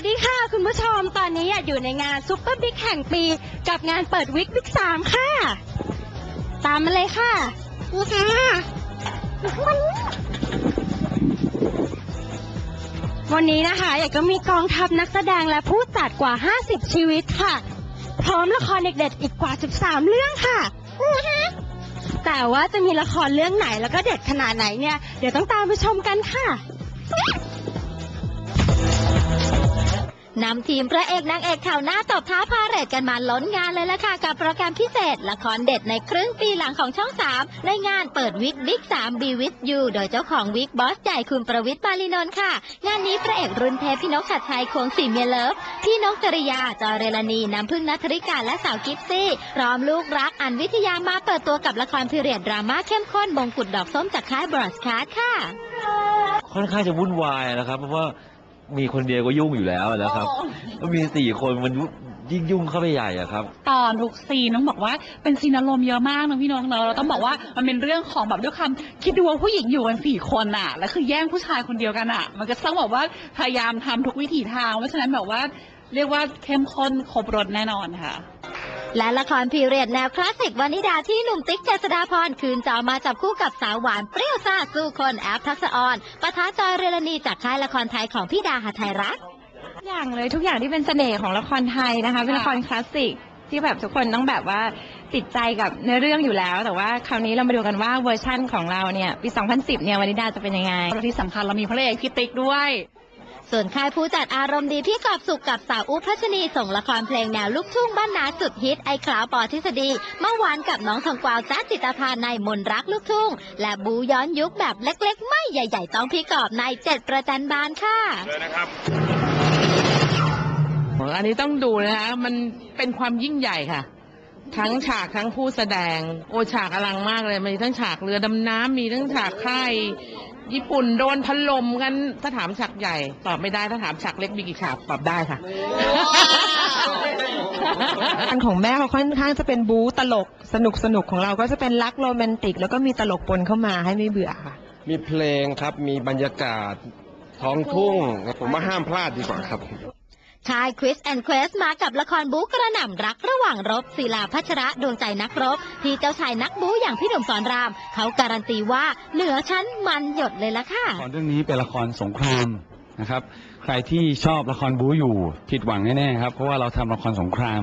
วัสดีค่ะ คุณผู้ชมตอนนี้อยู่ในงานซุปเปอร์บิ๊กแห่งปี กับงานเปิดวิกบิ๊กสามค่ะ ตามมาเลยค่ะนี่ค่ะวันนี้นะคะอยากก็มีกองทัพนักแสดงและผู้จัดกว่า 50 ชีวิตค่ะ พร้อมละครเด็ดๆอีกกว่า 13 เรื่องค่ะ แต่ว่าจะมีละครเรื่องไหนแล้วก็เด็ดขนาดไหนเนี่ย เดี๋ยวต้องตามไปชมกันค่ะ นำทีมพระเอกนางเอกแถวหน้าตบท้าพาเรดกันมาล้นงานเลยละค่ะ กับโปรแกรมพิเศษ ละครเด็ดในครึ่งปีหลังของช่อง 3 ในงานเปิดวิกบิ๊ก3 Be With You โดยเจ้าของวิกบอสใหญ่คุณประวิทย์ปาลินนท์ค่ะ งานนี้พระเอกรุ่นเทพพี่นกชัดชัยควงสีเมียเลิฟ พี่นกจริยา จอเรลนีน้ำพึ่งนัทริกาและสาวกิฟซี่พร้อมลูกรักอันวิทยามาเปิดตัวกับละครพิเรียดดราม่าเข้มข้นมงกุฎดอกส้มจากค่ายบรอสคาร์ค่ะ ค่อนข้างจะวุ่นวายนะครับเพราะว่า มีคนเดียวก็ยุ่งอยู่แล้วนะครับแล้วมีสี่คนมันยิ่งยุ่งเข้าไปใหญ่อะครับ ตอนทุกซีนต้องบอกว่าเป็นซีนอารมณ์เยอะมากนะพี่น้องเนอะเราต้องบอกว่ามันเป็นเรื่องของแบบด้วยคำคิดดูว่าผู้หญิงอยู่กันสี่คนอะแล้วคือแย่งผู้ชายคนเดียวกันอะมันก็ต้องบอกว่าพยายามทำทุกวิถีทางเพราะฉะนั้นแบบว่าเรียกว่าเข้มข้นครบรถแน่นอนค่ะ และละครพีเรียดแนวคลาสสิกวานิดาที่หนุ่มติ๊กเจษฎาพรคืนจอมาจับคู่กับสาวหวานเปรี้ยวซ่าสู้คนแอฟทักษะออนปะทะจอยเรลนีจากค่ายละครไทยของพี่ดาหาไทยรักทุกอย่างเลยทุกอย่างที่เป็นเสน่ห์ของละครไทยนะคะเป็นละครคลาสสิกที่แบบทุกคนต้องแบบว่าติดใจกับเนื้อเรื่องอยู่แล้ว แต่ว่าคราวนี้เรามาดูกันว่าเวอร์ชั่นของเราเนี่ยปี 2010 เนี่ยวันนิดาจะเป็นยังไงแล้วที่สำคัญเรามีพระเอกพี่ติ๊กด้วย ส่วนค่ายผู้จัดอารมณ์ดีพี่กอบสุขกับสาวอุพัชนีส่งละครเพลงแนวลูกทุ่งบ้านนาสุดฮิตไอ้ขาวปอทฤษฎีเมื่อวานกับน้องทองกวาวจ๊ดจิตรภาในมนรักลูกทุ่ง และบูย้อนยุคแบบเล็กๆ ไม่ใหญ่ ๆ ต้องพี่กอบในเจ็ดประจันบานค่ะอันนี้ต้องดูนะคะมันเป็นความยิ่งใหญ่ค่ะ ทั้งฉากทั้งผู้แสดง โอฉากอลังมากเลยมีทั้งฉากเรือดำน้ำมีทั้งฉากค่าย ญี่ปุ่นโดนถล่มกันถ้าถามฉากใหญ่ ตอบไม่ได้ถ้าถามฉากเล็กมีกี่ฉากตอบได้ค่ะ อันของแม่เขาค่อนข้างจะเป็นบู๊ตลกสนุกสนุกของเราก็จะเป็นรักโรแมนติก แล้วก็มีตลกปนเข้ามาให้ไม่เบื่อค่ะ มีเพลงครับ มีบรรยากาศท้องทุ่ง ผมว่าห้ามพลาดดีกว่าครับ ค่ายควิสแอนด์เควสมากับละครบู๊กระหน่ำรักระหว่างรบศิลาพัชระดวงใจนักรบ ที่เจ้าชายนักบู๊อย่างพี่หนุ่มสอนราม เขาการันตีว่าเหนือชั้นมันหยดเลยละค่ะละครเรื่องนี้เป็นละครสงครามนะครับ ใครที่ชอบละครบู๊อยู่ผิดหวังแน่ๆครับ เพราะว่าเราทำละครสงคราม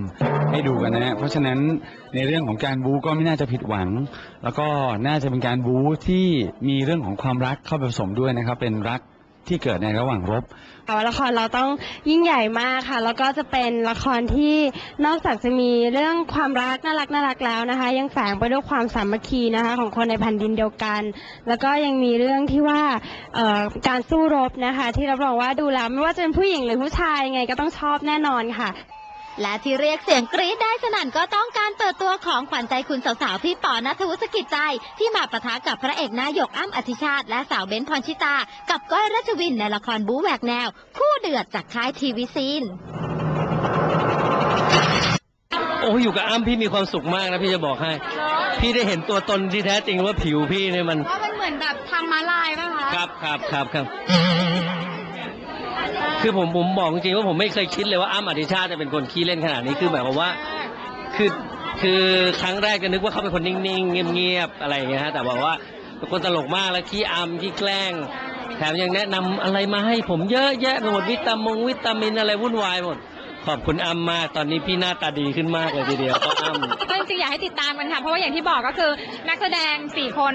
ให้ดูกันนะฮะเพราะฉะนั้นในเรื่องของการบู๊ก็ไม่น่าจะผิดหวัง แล้วก็น่าจะเป็นการบู๊ที่มีเรื่องของความรักเข้าไปผสมด้วยนะครับ เป็นรัก ที่เกิดในระหว่างรบ ค่ะละครเราต้องยิ่งใหญ่มากค่ะ แล้วก็จะเป็นละครที่นอกจากจะมีเรื่องความรักน่ารักน่ารักแล้วนะคะ ยังแฝงไปด้วยความสามัคคีนะคะ ของคนในแผ่นดินเดียวกัน แล้วก็ยังมีเรื่องที่ว่าเอ่อการสู้รบนะคะ ที่รับรองว่าดูแล้วไม่ว่าจะเป็นผู้หญิงหรือผู้ชายยังไงก็ต้องชอบแน่นอนค่ะ และที่เรียกเสียงกรี๊ดได้สนั่นก็ต้องการเปิดตัวของขวัญใจคุณสาวๆพี่ปอนัทวุฒิกิจใจ ที่มาปะทะกับพระเอกหนายกอ้ำอธิชาติ และสาวเบ้นพรชิตา กับก้อยรัชวินในละครบู๊แหวกแนว คู่เดือดจากค่ายทีวีซีนโอ้อยู่กับอ้ำพี่มีความสุขมากนะพี่จะบอกให้ พี่ได้เห็นตัวตนที่แท้จริงว่าผิวพี่เนี่ยมันว่ามันเหมือนแบบทางม้าลายป่ะคะครับครับครับครับ คือผมผมบอกจริงๆว่าผมไม่เคยคิดเลยว่าอ้ำอธิชาติจะเป็นคนขี้เล่นขนาดนี้คือหมายความว่าคือคือครั้งแรกก็นึกว่าเขาเป็นคนนิ่งๆเงียบๆอะไรอย่างเงี้ยฮะแต่บอกว่าเป็นคนตลกมากแล้วขี้อำขี้แกล้ง แถมยังแนะนำอะไรมาให้ผมเยอะแยะไปหมดวิตามงวิตามินอะไรวุ่นวายหมด ขอบคุณอ้ำมาก ตอนนี้พี่หน้าตาดีขึ้นมากเลยทีเดียวเพราะอ้ำก็จริงๆอยากให้ติดตามกันค่ะ เพราะว่าอย่างที่บอกก็คือนักแสดง 4 คน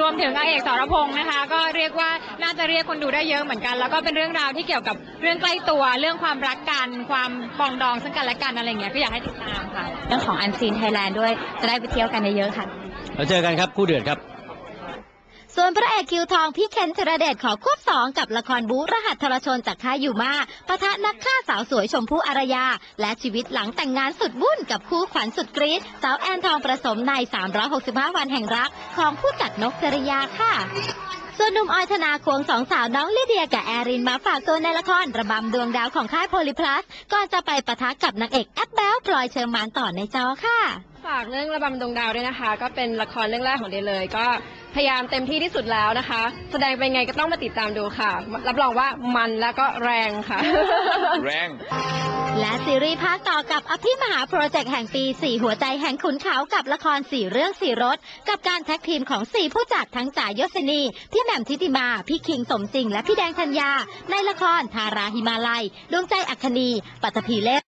รวมถึงนางเอกสรพงษ์นะคะ ก็เรียกว่าน่าจะเรียกคนดูได้เยอะเหมือนกัน แล้วก็เป็นเรื่องราวที่เกี่ยวกับเรื่องใกล้ตัวเรื่องความรักกัน ความปรองดองซึ่งกันและกันอะไรอย่างเงี้ยก็อยากให้ติดตามค่ะ เรื่องของอันซีนไทยแลนด์ด้วยจะได้ไปเที่ยวกันเยอะๆค่ะแล้วเจอกันครับคู่เดือดครับ ส่วนพระเอกคิวทองพี่เคนธีรเดชขอควบสองกับละครบู๊รหัสทรชนจากค่ายยูมาปะทะนักฆ่าสาวสวยชมพู่อารยา และชีวิตหลังแต่งงานสุดวุ่นกับคู่ขวัญสุดกรี๊ดสาวแอนทองประสมใน 365 วันแห่งรัก ของผู้จัดนกจริยาค่ะ ส่วนหนุ่มออยธนาควงสองสาวน้องลิเดียกับแอรินมาฝากตัวในละครระบำดวงดาวของค่ายโพลิพลัสก่อนจะไปปะทะกับนางเอกแอปแบลพลอยเชอร์มานต่อในจอค่ะ ฝากเรื่องระบำดวงดาวด้วยนะคะ ก็เป็นละครเรื่องแรกของเดย์เลย ก็พยายามเต็มที่ที่สุดแล้วนะคะ แสดงเป็นไงก็ต้องมาติดตามดูค่ะ รับรองว่ามันแล้วก็แรงค่ะ แรง และซีรีส์ภาคต่อกับอภิมหาโปรเจกต์แห่งปี 4 หัวใจแห่งขุนเขากับละคร 4 เรื่อง 4รสกับการแท็กทีมของ 4 ผู้จัดทั้งจ่ายยศนีพี่แหม่มทิติมา พี่คิงสมจริง และพี่แดงธัญญา ในละครทาราหิมาลัย ดวงใจอัคคณีปัตตภีเล่